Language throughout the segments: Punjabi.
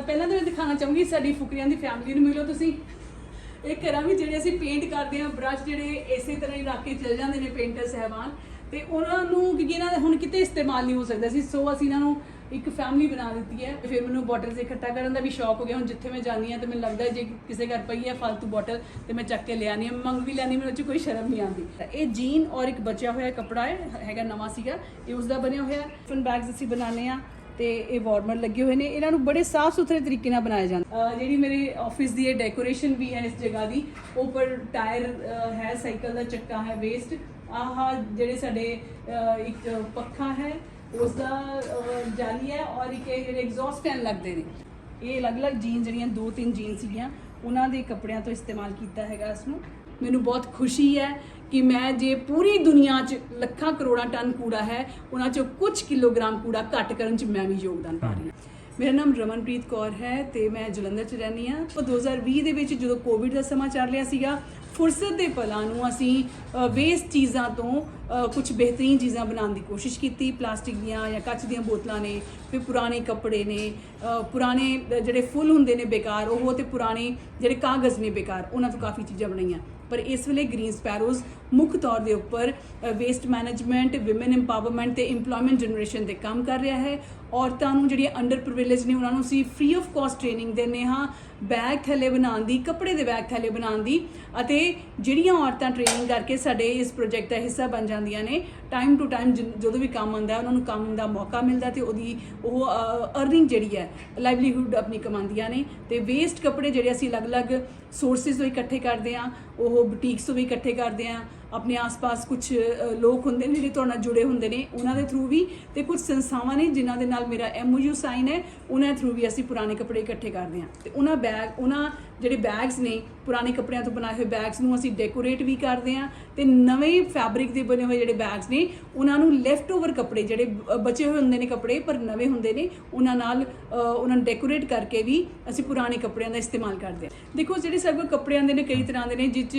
ਪਹਿਲਾਂ ਤਾਂ ਮੈਂ ਦਿਖਾਉਣਾ ਚਾਹੂੰਗੀ ਸਾਡੀ ਫੁਕਰੀਆਂ ਦੀ ਫੈਮਿਲੀ ਨੂੰ ਮਿਲੋ ਤੁਸੀਂ। ਇਹ ਘਰਾਂ ਵੀ ਜਿਹੜੇ ਅਸੀਂ ਪੇਂਟ ਕਰਦੇ ਹਾਂ ਬ੍ਰਸ਼ ਜਿਹੜੇ ਇਸੇ ਤਰ੍ਹਾਂ ਹੀ ਰੱਖ ਕੇ ਚਲ ਜਾਂਦੇ ਨੇ ਪੇਂਟਰ ਸਹਿਬਾਨ। ਤੇ ਉਹਨਾਂ ਨੂੰ ਕਿਉਂਕਿ ਇਹਨਾਂ ਦਾ ਹੁਣ ਕਿਤੇ ਇਸਤੇਮਾਲ ਨਹੀਂ ਹੋ ਸਕਦਾ ਸੀ, ਸੋ ਅਸੀਂ ਇਹਨਾਂ ਨੂੰ ਇੱਕ ਫੈਮਿਲੀ ਬਣਾ ਦਿੱਤੀ ਹੈ। ਫਿਰ ਮੈਨੂੰ ਬੋਟਲਸ ਇਕੱਠਾ ਕਰਨ ਦਾ ਵੀ ਸ਼ੌਕ ਹੋ ਗਿਆ। ਹੁਣ ਜਿੱਥੇ ਮੈਂ ਜਾਂਦੀ ਹਾਂ ਤੇ ਮੈਨੂੰ ਲੱਗਦਾ ਜੇ ਕਿਸੇ ਘਰ ਪਈ ਹੈ ਫालतू ਬੋਟਲ ਤੇ ਮੈਂ ਚੱਕ ਕੇ ਲਿਆਣੀ ਹੈ। ਮੰਗ ਵੀ ਲੈਣੀ ਮੈਨੂੰ ਉਹ 'ਚ ਕੋਈ ਸ਼ਰਮ ਨਹੀਂ ਆਉਂਦੀ। ਇਹ ਜੀਨ ਔਰ ਇੱਕ ਬਚਿਆ ਹੋਇਆ ਕੱਪੜਾ ਹੈ, ਹੈਗਾ ਨਵਾਂ ਸੀਗਾ। ਇਹ ਉਸ ਦਾ ਬਣਿਆ ਹੋਇਆ ਫਨ ਬੈਗਸ ਅਸੀਂ ਬਣਾਉਂਦੇ ਆ ਤੇ ਇਹ ਵਾਰਮਰ ਲੱਗੇ ਹੋਏ ਨੇ। ਇਹਨਾਂ ਨੂੰ ਬੜੇ ਸਾਫ਼ ਸੁਥਰੇ ਤਰੀਕੇ ਨਾਲ ਬਣਾਇਆ ਜਾਂਦਾ। ਜਿਹੜੀ ਮੇਰੇ ਆਫਿਸ ਦੀ ਇਹ ਡੈਕੋਰੇਸ਼ਨ ਵੀ ਹੈ ਇਸ ਜਗ੍ਹਾ ਦੀ ਉੱਪਰ ਟਾਇਰ ਹੈ ਸਾਈਕਲ ਦਾ ਚੱਕਾ ਹੈ ਵੇਸਟ ਆਹ ਜਿਹੜੇ ਸਾਡੇ ਇੱਕ ਪੱਖਾ ਹੈ ਉਸ ਦਾ ਜਾਲੀ ਹੈ ਔਰ ਇੱਕ ਇਹ ਜਿਹੜੇ ਐਗਜ਼ੌਸਟ ਫੈਨ ਲੱਗਦੇ ਨੇ। ਇਹ ਅਲੱਗ-ਅਲੱਗ ਜੀਨ ਜਿਹੜੀਆਂ ਦੋ ਤਿੰਨ ਜੀਨ ਸੀਗੀਆਂ, ਉਹਨਾਂ ਦੇ ਕੱਪੜਿਆਂ ਤੋਂ ਇਸਤੇਮਾਲ ਕੀਤਾ ਹੈਗਾ ਇਸ ਨੂੰ। ਮੈਨੂੰ ਬਹੁਤ ਖੁਸ਼ੀ ਹੈ ਕਿ ਮੈਂ ਜੇ ਪੂਰੀ ਦੁਨੀਆ 'ਚ ਲੱਖਾਂ ਕਰੋੜਾਂ ਟਨ ਕੂੜਾ ਹੈ ਉਹਨਾਂ 'ਚੋਂ ਕੁਝ ਕਿਲੋਗ੍ਰਾਮ ਕੂੜਾ ਘੱਟ ਕਰਨ 'ਚ ਮੈਂ ਵੀ ਯੋਗਦਾਨ ਪਾ ਰਹੀ ਹਾਂ। ਮੇਰਾ ਨਾਮ ਰਮਨਪ੍ਰੀਤ ਕੌਰ ਹੈ ਤੇ ਮੈਂ ਜਲੰਧਰ 'ਚ ਰਹਿੰਦੀ ਹਾਂ। ਉਹ 2020 ਦੇ ਵਿੱਚ ਜਦੋਂ ਕੋਵਿਡ ਦਾ ਸਮਾਂ ਚੱਲ ਰਿਹਾ ਸੀਗਾ ਫੁਰਸਤ ਦੇ ਪਲਾਂ ਨੂੰ ਅਸੀਂ ਵੇਸਟ ਚੀਜ਼ਾਂ ਤੋਂ ਕੁਝ ਬਿਹਤਰੀਨ ਚੀਜ਼ਾਂ ਬਣਾਉਣ ਦੀ ਕੋਸ਼ਿਸ਼ ਕੀਤੀ। ਪਲਾਸਟਿਕ ਦੀਆਂ ਜਾਂ ਕੱਚ ਦੀਆਂ ਬੋਤਲਾਂ ਨੇ ਫਿਰ ਪੁਰਾਣੇ ਕੱਪੜੇ ਨੇ ਪੁਰਾਣੇ ਜਿਹੜੇ ਫੁੱਲ ਹੁੰਦੇ ਨੇ ਬੇਕਾਰ ਉਹ ਤੇ ਪੁਰਾਣੇ ਜਿਹੜੇ ਕਾਗਜ਼ ਨੇ ਬੇਕਾਰ ਉਹਨਾਂ ਤੋਂ ਕਾਫੀ ਚੀਜ਼ਾਂ ਬਣਾਈਆਂ। ਪਰ ਇਸ ਵੇਲੇ ਗ੍ਰੀਨ ਸਪੈਰੋਜ਼ ਮੁੱਖ ਤੌਰ ਦੇ ਉੱਪਰ ਵੇਸਟ ਮੈਨੇਜਮੈਂਟ ਔਮਨ ਇੰਪਾਵਰਮੈਂਟ ਤੇ EMPLOYMENT ਜਨਰੇਸ਼ਨ ਤੇ ਕੰਮ ਕਰ ਰਿਹਾ ਹੈ। ਔਰਤਾਂ ਨੂੰ ਜਿਹੜੀਆਂ ਅੰਡਰ ਪ੍ਰਿਵਿਲੇਜ ਨੇ, ਉਹਨਾਂ ਨੂੰ ਅਸੀਂ ਫ੍ਰੀ ਆਫ ਕਾਸਟ ਟ੍ਰੇਨਿੰਗ ਦਿੰਦੇ ਹਾਂ। ਬੈਗ ਥੱਲੇ ਬਣਾਉਣ ਦੀ, ਕੱਪੜੇ ਦੇ ਬੈਗ ਥੱਲੇ ਬਣਾਉਣ ਦੀ ਅਤੇ ਜਿਹੜੀਆਂ ਔਰਤਾਂ ਟ੍ਰੇਨਿੰਗ ਕਰਕੇ ਸਾਡੇ ਇਸ ਪ੍ਰੋਜੈਕਟ ਦਾ ਹਿੱਸਾ ਬਣ ਜਾਂਦੀਆਂ ਨੇ ਟਾਈਮ ਟੂ ਟਾਈਮ ਜਦੋਂ ਵੀ ਕੰਮ ਆਉਂਦਾ, ਉਹਨਾਂ ਨੂੰ ਕੰਮ ਦਾ ਮੌਕਾ ਮਿਲਦਾ ਤੇ ਉਹਦੀ, ਉਹ ਅਰਨਿੰਗ ਜਿਹੜੀ ਹੈ ਲਾਈਵਲੀਹੁੱਡ ਆਪਣੀ ਕਮਾਉਂਦੀਆਂ ਨੇ ਤੇ ਵੇਸਟ ਕੱਪੜੇ ਜਿਹੜੇ ਅਸੀਂ ਅਲੱਗ-ਅਲੱਗ ਸੋਰਸਿਸ ਤੋਂ ਇਕੱਠੇ ਕਰਦੇ ਹਾਂ, ਉਹ ਬੁਟੀਕਸ ਤੋਂ ਵੀ ਇਕੱਠੇ ਕਰਦੇ ਹਾਂ ਆਪਣੇ ਆਸ-ਪਾਸ ਕੁਝ ਲੋਕ ਹੁੰਦੇ ਨੇ ਜਿਹੜੇ ਤੁਹਾਡੇ ਨਾਲ ਜੁੜੇ ਹੁੰਦੇ ਨੇ, ਉਹਨਾਂ ਦੇ ਥਰੂ ਵੀ ਤੇ ਕੁਝ ਸੰਸਥਾਵਾਂ ਨੇ ਜਿਨ੍ਹਾਂ ਦੇ ਨਾਲ ਮੇਰਾ ਐਮਓਯੂ ਸਾਈਨ ਹੈ, ਉਹਨਾਂ ਥਰੂ ਵੀ ਅਸੀਂ ਪੁਰਾਣੇ ਕੱਪੜੇ ਇਕੱਠੇ ਕਰਦੇ ਹਾਂ। ਤੇ ਉਹਨਾਂ ਬੈਗ ਉਹਨਾਂ ਜਿਹੜੇ ਬੈਗਸ ਨੇ, ਪੁਰਾਣੇ ਕੱਪੜਿਆਂ ਤੋਂ ਬਣਾਏ ਹੋਏ ਬੈਗਸ ਨੂੰ ਅਸੀਂ ਡੈਕੋਰੇਟ ਵੀ ਕਰਦੇ ਹਾਂ ਤੇ ਨਵੇਂ ਫੈਬਰਿਕ ਦੇ ਬਣੇ ਹੋਏ ਜਿਹੜੇ ਬੈਗਸ ਨੇ, ਉਹਨਾਂ ਨੂੰ ਲੈਫਟ ਓਵਰ ਕੱਪੜੇ ਜਿਹੜੇ ਬਚੇ ਹੋਏ ਹੁੰਦੇ ਨੇ ਕੱਪੜੇ, ਪਰ ਨਵੇਂ ਹੁੰਦੇ ਨੇ, ਉਹਨਾਂ ਨਾਲ ਉਹਨਾਂ ਨੂੰ ਡੈਕੋਰੇਟ ਕਰਕੇ ਵੀ ਅਸੀਂ ਪੁਰਾਣੇ ਕੱਪੜਿਆਂ ਦਾ ਇਸਤੇਮਾਲ ਕਰਦੇ ਹਾਂ। ਦੇਖੋ, ਜਿਹੜੇ ਸਾਡੇ ਕੋਲ ਕੱਪੜੇ ਆਉਂਦੇ ਨੇ, ਕਈ ਤਰ੍ਹਾਂ ਦੇ ਨੇ ਜਿਸ 'ਚ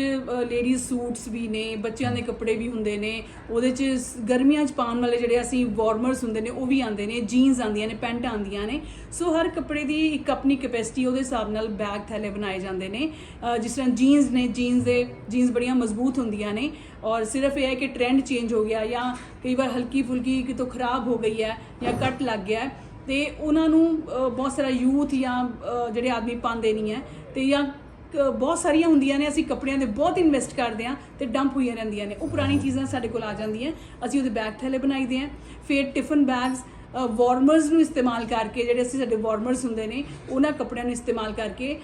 ਲੇਡੀਜ਼ ਸੂਟਸ ਵੀ ਨੇ ਬੱਚਿਆਂ ਦੇ ਕੱਪੜੇ ਵੀ ਹੁੰਦੇ ਨੇ ਉਹਦੇ 'ਚ ਗਰਮੀਆਂ 'ਚ ਪਾਉਣ ਵਾਲੇ ਜਿਹੜੇ ਅਸੀਂ ਵਾਰਮਰਸ ਹੁੰਦੇ ਨੇ ਉਹ ਵੀ ਆਉਂਦੇ ਨੇ ਜੀਨਸ ਆਉਂਦੀਆਂ ਨੇ ਪੈਂਟ ਆਉਂਦੀਆਂ ਨੇ ਸੋ ਹਰ ਕੱਪੜੇ ਦੀ ਇੱਕ ਆਪਣੀ ਕੈਪੈਸਿਟੀ ਉਹਦੇ ਹਿਸਾਬ ਨਾਲ ਬੈਗ ਥੈਲੇ ਬਣਾਏ ਜਾਂਦੇ ਨੇ। ਜਿਸ ਤਰ੍ਹਾਂ ਜੀਨਸ ਨੇ ਜੀਨਸ ਦੇ ਜੀਨਸ ਬੜੀਆਂ ਮਜ਼ਬੂਤ ਹੁੰਦੀਆਂ ਨੇ ਔਰ ਸਿਰਫ ਇਹ ਹੈ ਕਿ ਟ੍ਰੈਂਡ ਚੇਂਜ ਹੋ ਗਿਆ ਜਾਂ ਕਈ ਵਾਰ ਹਲਕੀ ਫੁਲਕੀ ਕਿਤੋਂ ਖਰਾਬ ਹੋ ਗਈ ਹੈ ਜਾਂ ਕੱਟ ਲੱਗ ਗਿਆ ਹੈ, ਤੇ ਉਹਨਾਂ ਨੂੰ ਬਹੁਤ ਸਾਰਾ ਯੂਥ ਜਾਂ ਜਿਹੜੇ ਆਦਮੀ ਪਾਉਂਦੇ ਨਹੀਂ ਹੈ ਤੇ ਜਾਂ ਬਹੁਤ ਸਾਰੀਆਂ ਹੁੰਦੀਆਂ ਨੇ, ਅਸੀਂ ਕੱਪੜਿਆਂ ਦੇ ਬਹੁਤ ਇਨਵੈਸਟ ਕਰਦੇ ਆ ਤੇ ਡੰਪ ਹੋਈਆਂ ਰਹਿੰਦੀਆਂ ਨੇ। ਉਹ ਪੁਰਾਣੀ ਚੀਜ਼ਾਂ ਸਾਡੇ ਕੋਲ ਆ ਜਾਂਦੀਆਂ। ਅਸੀਂ ਉਹਦੇ ਬੈਗ ਥੈਲੇ ਬਣਾਈਦੇ ਆ ਫਿਰ ਟਿਫਨ ਬੈਗਸ ਵਾਰਮਰਸ ਨੂੰ ਇਸਤੇਮਾਲ ਕਰਕੇ ਜਿਹੜੇ ਅਸੀਂ ਸਾਡੇ ਵਾਰਮਰਸ ਹੁੰਦੇ ਨੇ, ਉਹਨਾਂ ਕੱਪੜਿਆਂ ਨੂੰ ਇਸਤੇਮਾਲ ਕਰਕੇ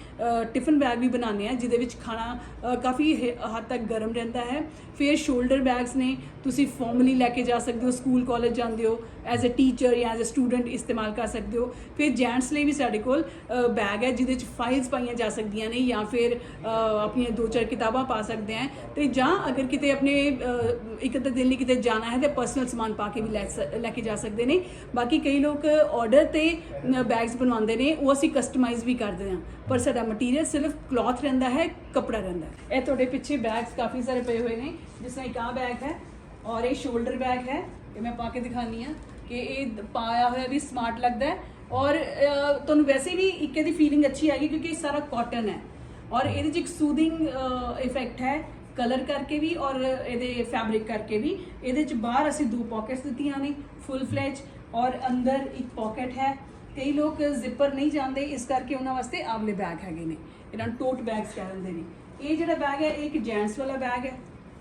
ਟਿਫਨ ਬੈਗ ਵੀ ਬਣਾਉਂਦੇ ਆ ਜਿਹਦੇ ਵਿੱਚ ਖਾਣਾ ਕਾਫੀ ਹੱਦ ਤੱਕ ਗਰਮ ਰਹਿੰਦਾ ਹੈ। ਫਿਰ ਸ਼ੋਲਡਰ ਬੈਗਸ ਨੇ, ਤੁਸੀਂ ਫਾਰਮਲੀ ਲੈ ਕੇ ਜਾ ਸਕਦੇ ਹੋ ਸਕੂਲ ਕਾਲਜ ਜਾਂਦੇ ਹੋ ਐਜ਼ ਅ ਟੀਚਰ ਜਾਂ ਐਜ਼ ਅ ਸਟੂਡੈਂਟ ਇਸਤੇਮਾਲ ਕਰ ਸਕਦੇ ਹੋ। ਫਿਰ ਜੈਂਟਸ ਲਈ ਵੀ ਸਾਡੇ ਕੋਲ ਬੈਗ ਹੈ, ਜਿਹਦੇ ਵਿੱਚ ਫਾਈਲਸ ਪਾਈਆਂ ਜਾ ਸਕਦੀਆਂ ਨੇ ਜਾਂ ਫਿਰ ਆਪਣੀਆਂ ਦੋ ਚਾਰ ਕਿਤਾਬਾਂ ਪਾ ਸਕਦੇ ਆ ਤੇ ਜਾਂ ਅਗਰ ਕਿਤੇ ਆਪਣੇ ਇੱਕ ਅੱਧੇ ਦਿਨ ਲਈ ਕਿਤੇ ਜਾਣਾ ਹੈ, ਤੇ ਪਰਸਨਲ ਸਮਾਨ ਪਾ ਕੇ ਵੀ ਲੈ ਸ- ਲੈ ਕੇ ਜਾ ਸਕਦੇ ਨੇ। ਬਾਕੀ ਕਈ ਲੋਕ ਆਰਡਰ ਤੇ ਬੈਗਸ ਬਣਵਾਉਂਦੇ ਨੇ, ਉਹ ਅਸੀਂ ਕਸਟਮਾਈਜ਼ ਵੀ ਕਰਦੇ ਹਾਂ। ਪਰ ਸਾਡਾ ਮਟੀਰੀਅਲ ਸਿਰਫ ਕਲੌਥ ਰਹਿੰਦਾ ਹੈ, ਕੱਪੜਾ ਰਹਿੰਦਾ ਹੈ। ਇਹ ਤੁਹਾਡੇ ਪਿੱਛੇ ਬੈਗਸ ਕਾਫੀ ਸਾਰੇ ਪਏ ਹੋਏ ਨੇ। ਜਿਸ ਤਰ੍ਹਾਂ ਇੱਕ ਆਹ ਬੈਗ ਹੈ ਔਰ ਇਹ ਸ਼ੋਲਡਰ ਬੈਗ ਹੈ। ਇਹ ਮੈਂ ਪਾ ਕੇ ਦਿਖਾਨੀ ਆ ਕਿ ਇਹ ਪਾਇਆ ਹੋਇਆ ਵੀ ਸਮਾਰਟ ਲੱਗਦਾ ਹੈ। ਔਰ ਤੁਹਾਨੂੰ ਵੈਸੇ ਵੀ ਇੱਕ ਇਹਦੀ ਫੀਲਿੰਗ ਅੱਛੀ ਆਏਗੀ ਕਿਉਂਕਿ ਇਹ ਸਾਰਾ ਕਾਟਨ ਹੈ। ਔਰ ਇਹਦੇ 'ਚ ਇੱਕ ਸੂਦਿੰਗ ਇਫੈਕਟ ਹੈ ਕਲਰ ਕਰਕੇ ਵੀ ਔਰ ਇਹਦੇ ਫੈਬਰਿਕ ਕਰਕੇ ਵੀ। ਇਹਦੇ 'ਚ ਬਾਹਰ ਅਸੀਂ ਦੋ ਪਾਕਟਸ ਦਿੱਤੀਆਂ ਨੇ ਫੁੱਲ ਫਲੈਜ ਔਰ ਅੰਦਰ ਇੱਕ ਪਾਕਟ ਹੈ। ਕਈ ਲੋਕ ਜ਼ਿਪਰ ਨਹੀਂ ਜਾਂਦੇ, ਇਸ ਕਰਕੇ ਉਹਨਾਂ ਵਾਸਤੇ ਆਵਲੇ ਬੈਗ ਹੈਗੇ ਨੇ। ਇਹਨਾਂ ਨੂੰ ਟੋਟ ਬੈਗਸ ਕਹਿ ਦਿੰਦੇ ਨੇ। ਇਹ ਜਿਹੜਾ ਬੈਗ ਹੈ, ਇਹ ਇੱਕ ਜੈਂਟਸ ਵਾਲਾ ਬੈਗ ਹੈ।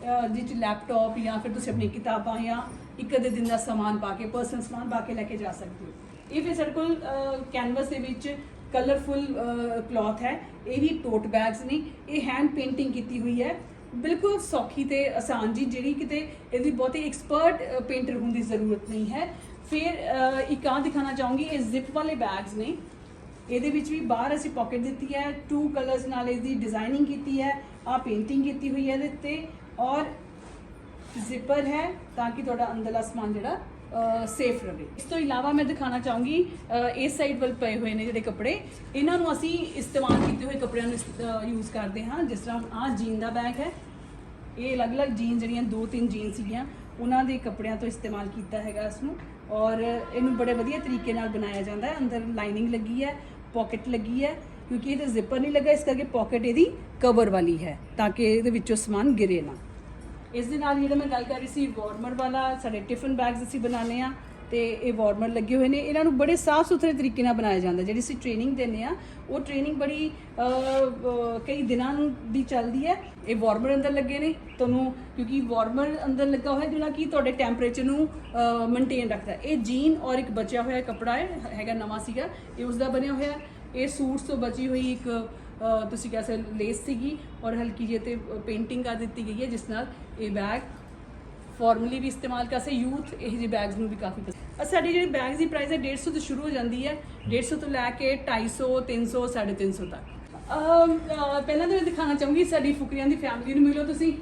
ਅਹ 'ਚ ਲੈਪਟਾਪ ਜਾਂ ਫਿਰ ਤੁਸੀਂ ਆਪਣੀ ਕਿਤਾਬਾਂ ਜਾਂ ਇੱਕ ਅੱਧੇ ਦਿਨ ਦਾ ਸਮਾਨ ਪਾ ਕੇ ਪਰਸਨਲ ਸਮਾਨ ਪਾ ਕੇ ਲੈ ਕੇ ਜਾ ਸਕਦੇ ਹੋ। ਇਹ ਫਿਰ ਸਾਡੇ ਕੋਲ ਕੈਨਵਸ ਦੇ ਵਿੱਚ ਕਲਰਫੁਲ ਕਲੌਥ ਹੈ। ਇਹ ਵੀ ਟੋਟ ਬੈਗਸ ਨੇ। ਇਹ ਹੈਂਡ ਪੇਂਟਿੰਗ ਕੀਤੀ ਹੋਈ ਹੈ। ਬਿਲਕੁਲ ਸੌਖੀ ਤੇ ਆਸਾਨ ਜੀ। ਜਿਹੜੀ ਕਿਤੇ ਇਹਦੀ ਬਹੁਤੀ ਐਕਸਪਰਟ ਪੇਂਟਰ ਹੋਣ ਦੀ ਜ਼ਰੂਰਤ ਨਹੀਂ ਹੈ। ਫਿਰ ਇੱਕ ਆ ਦਿਖਾਣਾ ਚਾਹੂੰਗੀ, ਇਹ ਜ਼ਿਪ ਵਾਲੇ ਬੈਗਸ ਨੇ। ਇਹਦੇ ਵਿੱਚ ਵੀ ਬਾਹਰ ਅਸੀਂ ਪਾਕਟ ਦਿੱਤੀ ਹੈ ਟੂ ਕਲਰਸ ਨਾਲ ਇਹਦੀ ਡਿਜ਼ਾਈਨਿੰਗ ਕੀਤੀ ਹੈ ਆ ਪੇਂਟਿੰਗ ਕੀਤੀ ਹੋਈ ਹੈ ਇਹਦੇ ਉੱਤੇ, ਔਰ ਜ਼ਿਪਰ ਹੈ ਤਾਂ ਕਿ ਤੁਹਾਡਾ ਅੰਦਰਲਾ ਸਮਾਨ ਜਿਹੜਾ ਸੇਫ ਰਹੇ। ਇਸ ਤੋਂ ਇਲਾਵਾ ਮੈਂ ਦਿਖਾਣਾ ਚਾਹੂੰਗੀ ਇਸ ਸਾਈਡ ਵੱਲ ਪਏ ਹੋਏ ਨੇ ਜਿਹੜੇ ਕੱਪੜੇ। ਇਹਨਾਂ ਨੂੰ ਅਸੀਂ ਇਸਤੇਮਾਲ ਕੀਤੇ ਹੋਏ ਕੱਪੜਿਆਂ ਨੂੰ ਯੂਜ਼ ਕਰਦੇ ਹਾਂ, ਜਿਸ ਤਰ੍ਹਾਂ ਆਹ ਜੀਨ ਦਾ ਬੈਗ ਹੈ। ਇਹ ਅਲੱਗ-ਅਲੱਗ ਜੀਨ ਜਿਹੜੀਆਂ ਦੋ ਤਿੰਨ ਜੀਨ ਸੀਗੀਆਂ। ਉਹਨਾਂ ਦੇ ਕੱਪੜਿਆਂ ਤੋਂ ਇਸਤੇਮਾਲ ਕੀਤਾ ਹੈਗਾ ਇਸ ਨੂੰ ਔਰ ਇਹਨੂੰ ਬੜੇ ਵਧੀਆ ਤਰੀਕੇ ਨਾਲ ਬਣਾਇਆ ਜਾਂਦਾ ਹੈ। ਅੰਦਰ ਲਾਈਨਿੰਗ ਲੱਗੀ ਹੈ ਪਾਕਟ ਲੱਗੀ ਹੈ, ਕਿਉਂਕਿ ਇਹਦੇ ਜ਼ਿਪਰ ਨਹੀਂ ਲੱਗਾ, ਇਸ ਕਰਕੇ ਪਾਕਟ ਇਹਦੀ ਕਵਰ ਵਾਲੀ ਹੈ ਤਾਂ ਕਿ ਇਹਦੇ ਵਿੱਚੋਂ ਸਮਾਨ ਗਿਰੇ ਨਾ। ਇਸ ਦੇ ਨਾਲ ਜਿਹੜਾ ਮੈਂ ਗੱਲ ਕਰ ਰਹੀ ਸੀ ਵਾਰਮਰ ਵਾਲਾ, ਸਾਡੇ ਟਿਫਨ ਬੈਗਸ ਅਸੀਂ ਬਣਾਉਂਦੇ ਆ ਤੇ ਇਹ ਵਾਰਮਰ ਲੱਗੇ ਹੋਏ ਨੇ। ਇਹਨਾਂ ਨੂੰ ਬੜੇ ਸਾਫ਼ ਸੁਥਰੇ ਤਰੀਕੇ ਨਾਲ ਬਣਾਇਆ ਜਾਂਦਾ। ਜਿਹੜੀ ਅਸੀਂ ਟ੍ਰੇਨਿੰਗ ਦਿੰਦੇ ਆ ਉਹ ਟ੍ਰੇਨਿੰਗ ਬੜੀ ਕਈ ਦਿਨਾਂ ਨੂੰ ਦੀ ਚੱਲਦੀ ਹੈ। ਇਹ ਵਾਰਮਰ ਅੰਦਰ ਲੱਗੇ ਨੇ। ਤੁਹਾਨੂੰ, ਕਿਉਂਕਿ ਵਾਰਮਰ ਅੰਦਰ ਲੱਗਾ ਹੋਇਆ ਜਿਹੜਾ ਕਿ ਤੁਹਾਡੇ ਟੈਂਪਰੇਚਰ ਨੂੰ ਮੇਨਟੇਨ ਰੱਖਦਾ ਇਹ ਜੀਨ ਔਰ ਇੱਕ ਬਚਿਆ ਹੋਇਆ ਕੱਪੜਾ ਹੈ ਹੈਗਾ ਨਵਾਂ ਸੀਗਾ। ਇਹ ਉਸ ਦਾ ਬਣਿਆ ਹੋਇਆ ਇਹ ਸੂਟਸ ਤੋਂ ਬਚੀ ਹੋਈ ਇੱਕ ਤੁਸੀਂ ਕਹਿ ਸਕਦੇ ਲੇਸ ਸੀਗੀ ਔਰ ਹਲਕੀ ਜਿਹੀ ਤੇ ਪੇਂਟਿੰਗ ਕਰ ਦਿੱਤੀ ਗਈ ਹੈ, ਜਿਸ ਨਾਲ ਇਹ ਬੈਗ ਫਾਰਮਲੀ ਵੀ ਇਸਤੇਮਾਲ ਕਰ ਸਕਦੇ ਯੂਥ ਇਹ ਜਿਹੇ ਬੈਗਸ ਨੂੰ ਵੀ ਕਾਫੀ ਪਸੰਦ ਸਾਡੀ ਜਿਹੜੀ ਬੈਗਸ ਦੀ ਪ੍ਰਾਈਸ ਹੈ 150 ਤੋਂ ਸ਼ੁਰੂ ਹੋ ਜਾਂਦੀ ਹੈ। 150 ਤੋਂ ਲੈ ਕੇ 250 300 350 ਤੱਕ। ਅਮ, ਅ, ਪਹਿਲਾਂ ਤਾਂ ਮੈਂ ਦਿਖਾਉਣਾ ਚਾਹੂੰਗੀ ਸਾਡੀ ਫੁਕਰੀਆਂ ਦੀ ਫੈਮਿਲੀ ਨੂੰ ਮਿਲੋ ਤੁਸੀਂ।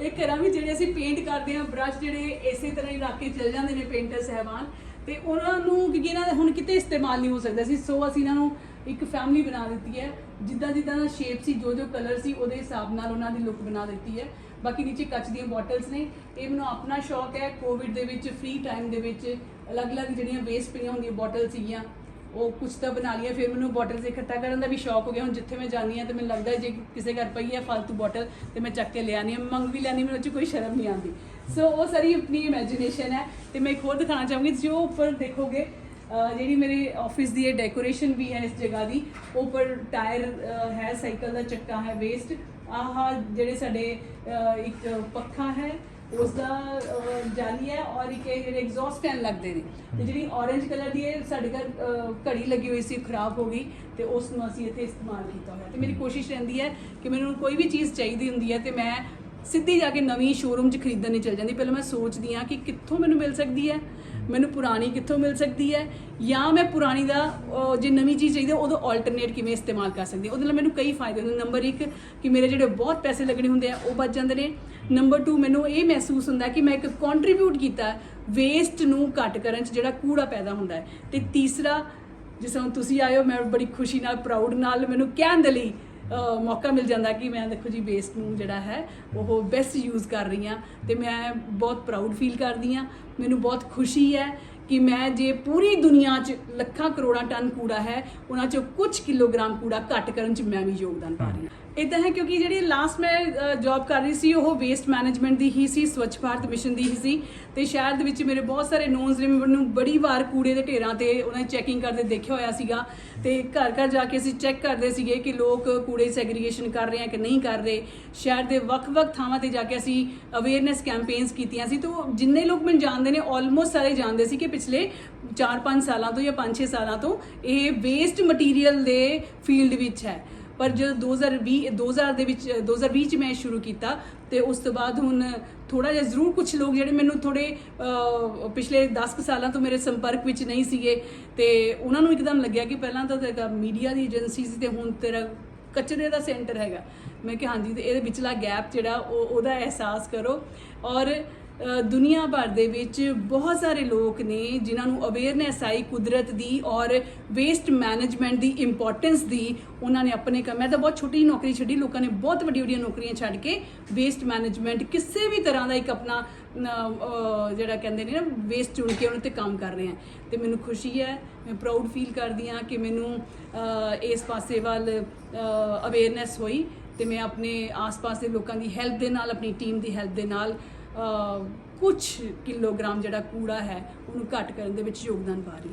ਇਹ ਘਰਾਂ ਵੀ ਜਿਹੜੇ ਅਸੀਂ ਪੇਂਟ ਕਰਦੇ ਹਾਂ ਬ੍ਰਸ਼ ਜਿਹੜੇ ਇਸੇ ਤਰ੍ਹਾਂ ਹੀ ਰੱਖ ਕੇ ਚੱਲ ਜਾਂਦੇ ਨੇ ਪੇਂਟਰ ਸਹਿਬਾਨ। ਤੇ ਉਹਨਾਂ ਨੂੰ ਕਿਉਂਕਿ ਇਹਨਾਂ ਦਾ ਹੁਣ ਕਿਤੇ ਇਸਤੇਮਾਲ ਨਹੀਂ ਹੋ ਸਕਦਾ ਸੀ ਸੋ ਅਸੀਂ ਇਹਨਾਂ ਨੂੰ ਇੱਕ ਫੈਮਿਲੀ ਬਣਾ ਦਿੱਤੀ ਹੈ। ਜਿੱਦਾਂ ਜਿੱਦਾਂ ਦਾ ਸ਼ੇਪ ਸੀ ਜੋ ਜੋ ਕਲਰ ਸੀ ਉਹਦੇ ਹਿਸਾਬ ਨਾਲ ਉਹਨਾਂ ਦੀ ਲੁੱਕ ਬਣਾ ਦਿੱਤੀ ਹੈ। ਬਾਕੀ ਨੀਚੇ ਕੱਚ ਦੀਆਂ ਬੋਟਲਸ ਨੇ। ਇਹ ਮੈਨੂੰ ਆਪਣਾ ਸ਼ੌਕ ਹੈ ਕੋਵਿਡ ਦੇ ਵਿੱਚ ਫ੍ਰੀ ਟਾਈਮ ਦੇ ਵਿੱਚ, ਅਲੱਗ-ਅਲੱਗ ਜਿਹੜੀਆਂ ਵੇਸਟ ਪਈਆਂ ਹੁੰਦੀਆਂ ਬੋਟਲ ਸੀਗੀਆਂ, ਉਹ ਕੁਝ ਤਾਂ ਬਣਾ ਲਈਆਂ, ਫਿਰ ਮੈਨੂੰ ਬੋਟਲਸ ਇਕੱਠਾ ਕਰਨ ਦਾ ਵੀ ਸ਼ੌਕ ਹੋ ਗਿਆ। ਹੁਣ ਜਿੱਥੇ ਮੈਂ ਜਾਂਦੀ ਹਾਂ ਤੇ ਮੈਨੂੰ ਲੱਗਦਾ ਜੇ ਕਿਸੇ ਘਰ ਪਈ ਹੈ ਫालतू ਬੋਟਲ, ਤੇ ਮੈਂ ਚੱਕ ਕੇ ਲੈ ਹਾਂ। ਮੰਗ ਵੀ ਲੈਣੀ ਮੈਨੂੰ ਉਹ 'ਚ ਕੋਈ ਸ਼ਰਮ ਨਹੀਂ ਆਉਂਦੀ। ਸੋ ਉਹ ਸਾਰੀ ਆਪਣੀ ਇਮੇਜਿਨੇਸ਼ਨ ਹੈ। ਤੇ ਮੈਂ ਇੱਕ ਹੋਰ ਦਿਖਾਉਣਾ ਚਾਹੂੰਗੀ, ਜੋ ਉੱਪਰ ਦੇਖੋਗੇ ਜਿਹੜੀ ਮੇਰੇ ਆਫਿਸ ਦੀ ਇਹ ਡੈਕੋਰੇਸ਼ਨ ਵੀ ਹੈ ਇਸ ਜਗ੍ਹਾ ਦੀ ਉੱਪਰ ਟਾਇਰ ਹੈ ਸਾਈਕਲ ਦਾ ਚੱਕਾ ਹੈ ਵੇਸਟ ਆਹ ਜਿਹੜੇ ਸਾਡੇ ਇੱਕ ਪੱਖਾ ਹੈ ਉਸ ਦਾ ਜਾਲੀ ਹੈ ਔਰ ਇੱਕ ਇਹ ਜਿਹੜੇ ਐਗਜ਼ੌਸਟ ਫੈਨ ਲੱਗਦੇ ਨੇ। ਤੇ ਜਿਹੜੀ orange ਕਲਰ ਦੀ ਇਹ ਸਾਡੇ ਘਰ ਘੜੀ ਲੱਗੀ ਹੋਈ ਸੀ ਖਰਾਬ ਹੋ ਗਈ ਤੇ ਉਸ ਨੂੰ ਅਸੀਂ ਇੱਥੇ ਇਸਤੇਮਾਲ ਕੀਤਾ ਹੋਇਆ। ਤੇ ਮੇਰੀ ਕੋਸ਼ਿਸ਼ ਰਹਿੰਦੀ ਹੈ ਕਿ ਮੈਨੂੰ ਕੋਈ ਵੀ ਚੀਜ਼ ਚਾਹੀਦੀ ਹੁੰਦੀ ਹੈ ਤੇ ਮੈਂ ਸਿੱਧੀ ਜਾ ਕੇ ਨਵੀਂ ਸ਼ੋਰੂਮ 'ਚ ਖਰੀਦਣ ਨਹੀਂ ਚਲ ਜਾਂਦੀ। ਪਹਿਲਾਂ ਮੈਂ ਸੋਚਦੀ ਹਾਂ ਕਿ ਕਿੱਥੋਂ ਮੈਨੂੰ ਮਿਲ ਸਕਦੀ ਹੈ। ਮੈਨੂੰ ਪੁਰਾਣੀ ਕਿੱਥੋਂ ਮਿਲ ਸਕਦੀ ਹੈ? ਜਾਂ ਮੈਂ ਪੁਰਾਣੀ ਦਾ ਜੇ ਨਵੀਂ ਚੀਜ਼ ਚਾਹੀਦੀ ਹੈ, ਉਹਦਾ ਆਲਟਰਨੇਟ ਕਿਵੇਂ ਇਸਤੇਮਾਲ ਕਰ ਸਕਦੀ ਹਾਂ? ਉਹਦੇ ਨਾਲ ਮੈਨੂੰ ਕਈ ਫਾਇਦੇ ਹੁੰਦੇ ਨੰਬਰ 1 ਕਿ ਮੇਰੇ ਜਿਹੜੇ ਬਹੁਤ ਪੈਸੇ ਲੱਗਣੇ ਹੁੰਦੇ ਆ, ਉਹ ਬਚ ਜਾਂਦੇ ਨੇ। ਨੰਬਰ 2 ਮੈਨੂੰ ਇਹ ਮਹਿਸੂਸ ਹੁੰਦਾ ਕਿ ਮੈਂ ਇੱਕ ਕੰਟਰੀਬਿਊਟ ਕੀਤਾ ਵੇਸਟ ਨੂੰ ਘੱਟ ਕਰਨ 'ਚ, ਜਿਹੜਾ ਕੂੜਾ ਪੈਦਾ ਹੁੰਦਾ ਹੈ। ਤੇ ਤੀਸਰਾ, ਜਿਸ ਤਰ੍ਹਾਂ ਤੁਸੀਂ ਆਇਓ ਮੈਂ ਬੜੀ ਖੁਸ਼ੀ ਨਾਲ ਪ੍ਰਾਊਡ ਨਾਲ ਮੈਨੂੰ ਕਹਿਣ ਦੇ ਲਈ ਮੌਕਾ ਮਿਲ ਜਾਂਦਾ ਕਿ ਮੈਂ ਦੇਖੋ ਜੀ ਵੇਸਟ ਨੂੰ ਜਿਹੜਾ ਹੈ, ਉਹ ਬੈਸਟ ਯੂਜ਼ ਕਰ ਰਹੀ ਹਾਂ ਤੇ ਮੈਂ ਬਹੁਤ ਪ੍ਰਾਊਡ ਫੀਲ ਕਰਦੀ ਹਾਂ। ਮੈਨੂੰ ਬਹੁਤ ਖੁਸ਼ੀ ਹੈ ਕਿ ਮੈਂ ਜੇ ਪੂਰੀ ਦੁਨੀਆ 'ਚ ਲੱਖਾਂ ਕਰੋੜਾਂ ਟਨ ਕੂੜਾ ਹੈ, ਉਹਨਾਂ 'ਚੋਂ ਕੁਝ ਕਿਲੋਗ੍ਰਾਮ ਕੂੜਾ ਘੱਟ ਕਰਨ 'ਚ ਮੈਂ ਵੀ ਯੋਗਦਾਨ ਪਾ ਰਹੀ ਹਾਂ। ਇਦਾਂ ਹੈ ਕਿਉਂਕਿ ਜਿਹੜੀ ਲਾਸਟ ਮੈਂ ਜੌਬ ਕਰ ਰਹੀ ਸੀ, ਉਹ ਵੇਸਟ ਮੈਨੇਜਮੈਂਟ ਦੀ ਹੀ ਸੀ, ਸਵੱਛ ਭਾਰਤ ਮਿਸ਼ਨ ਦੀ ਹੀ ਸੀ। ਤੇ ਸ਼ਹਿਰ ਦੇ ਵਿੱਚ ਮੇਰੇ ਬਹੁਤ ਸਾਰੇ ਨੋਨਸ ਨੇ, ਮੈਨੂੰ ਬੜੀ ਵਾਰ ਕੂੜੇ ਦੇ ਢੇਰਾਂ ਤੇ ਉਹਨਾਂ ਚੈਕਿੰਗ ਕਰਦੇ ਦੇਖਿਆ ਹੋਇਆ ਸੀਗਾ। ਤੇ ਘਰ ਘਰ ਜਾ ਕੇ ਅਸੀਂ ਚੈੱਕ ਕਰਦੇ ਸੀਗੇ ਕਿ ਲੋਕ ਕੂੜੇ ਸੈਗਰੀਗੇਸ਼ਨ ਕਰ ਰਹੇ ਆ ਕਿ ਨਹੀਂ ਕਰ ਰਹੇ। ਸ਼ਹਿਰ ਦੇ ਵੱਖ-ਵੱਖ ਥਾਵਾਂ ਤੇ ਜਾ ਕੇ ਅਸੀਂ ਅਵੇਅਰਨੈਸ ਕੈਂਪੇਨਸ ਕੀਤੀਆਂ ਸੀ। ਤੋਂ ਜਿੰਨੇ ਲੋਕ ਮੈਨੂੰ ਜਾਣਦੇ ਨੇ ਆਲਮੋਸਟ ਸਾਰੇ ਜਾਣਦੇ ਸੀ ਕਿ ਪਿਛਲੇ 4-5 ਸਾਲਾਂ ਤੋਂ ਜਾਂ 5-6 ਸਾਲਾਂ ਤੋਂ ਇਹ ਵੇਸਟ ਮਟੀਰੀਅਲ ਦੇ ਫੀਲਡ ਵਿੱਚ ਹੈ। ਪਰ ਜਦੋਂ 2020 2000 ਦੇ ਵਿੱਚ 2020 ਚ ਮੈਂ ਸ਼ੁਰੂ ਕੀਤਾ, ਤੇ ਉਸ ਤੋਂ ਬਾਅਦ ਹੁਣ ਥੋੜਾ ਜਿਹਾ ਜ਼ਰੂਰ ਕੁਝ ਲੋਕ ਜਿਹੜੇ ਮੈਨੂੰ ਥੋੜੇ ਪਿਛਲੇ 10 ਕੁ ਸਾਲਾਂ ਤੋਂ ਮੇਰੇ ਸੰਪਰਕ ਵਿੱਚ ਨਹੀਂ ਸੀਗੇ, ਤੇ ਉਹਨਾਂ ਨੂੰ ਇੱਕਦਮ ਲੱਗਿਆ ਕਿ ਪਹਿਲਾਂ ਤਾਂ ਤੇਰਾ ਮੀਡੀਆ ਦੀ ਏਜੰਸੀ ਸੀ ਤੇ ਹੁਣ ਤੇਰਾ ਕਚਰੇ ਦਾ ਸੈਂਟਰ ਹੈਗਾ। ਮੈਂ ਕਿਹਾ, ਹਾਂਜੀ, ਤੇ ਇਹਦੇ ਵਿਚਲਾ ਗੈਪ ਜਿਹੜਾ, ਉਹ, ਉਹਦਾ ਅਹਿਸਾਸ ਕਰੋ। ਔਰ ਦੁਨੀਆ ਭਰ ਦੇ ਵਿੱਚ ਬਹੁਤ ਸਾਰੇ ਲੋਕ ਨੇ ਜਿਨ੍ਹਾਂ ਨੂੰ ਅਵੇਅਰਨੈਸ ਆਈ ਕੁਦਰਤ ਦੀ ਔਰ ਵੇਸਟ ਮੈਨੇਜਮੈਂਟ ਦੀ ਇੰਪੋਰਟੈਂਸ ਦੀ। ਉਹਨਾਂ ਨੇ ਆਪਣੇ ਕੰਮ ਮੈਂ ਤਾਂ ਬਹੁਤ ਛੋਟੀ ਨੌਕਰੀ ਛੱਡੀ, ਲੋਕਾਂ ਨੇ ਬਹੁਤ ਵੱਡੀ ਵੱਡੀਆਂ ਨੌਕਰੀਆਂ ਛੱਡ ਕੇ ਵੇਸਟ ਮੈਨੇਜਮੈਂਟ ਕਿਸੇ ਵੀ ਤਰ੍ਹਾਂ ਦਾ ਇੱਕ ਆਪਣਾ ਜਿਹੜਾ ਕਹਿੰਦੇ ਨੇ ਨਾ ਵੇਸਟ ਚੁਣ ਕੇ ਉਹਨਾਂ ਤੇ ਕੰਮ ਕਰ ਰਹੇ ਆ। ਤੇ ਮੈਨੂੰ ਖੁਸ਼ੀ ਹੈ, ਮੈਂ ਪ੍ਰਾਊਡ ਫੀਲ ਕਰਦੀ ਹਾਂ ਕਿ ਮੈਨੂੰ ਇਸ ਪਾਸੇ ਵੱਲ ਅਵੇਅਰਨੈਸ ਹੋਈ ਤੇ ਮੈਂ ਆਪਣੇ ਆਸ-ਪਾਸ ਦੇ ਲੋਕਾਂ ਦੀ ਹੈਲਪ ਦੇ ਨਾਲ, ਆਪਣੀ ਟੀਮ ਦੀ ਹੈਲਪ ਦੇ ਨਾਲ ਕੁਝ ਕਿਲੋਗ੍ਰਾਮ ਜਿਹੜਾ ਕੂੜਾ ਹੈ ਉਹਨੂੰ ਘੱਟ ਕਰਨ ਦੇ ਵਿੱਚ ਯੋਗਦਾਨ ਪਾ ਰਹੀ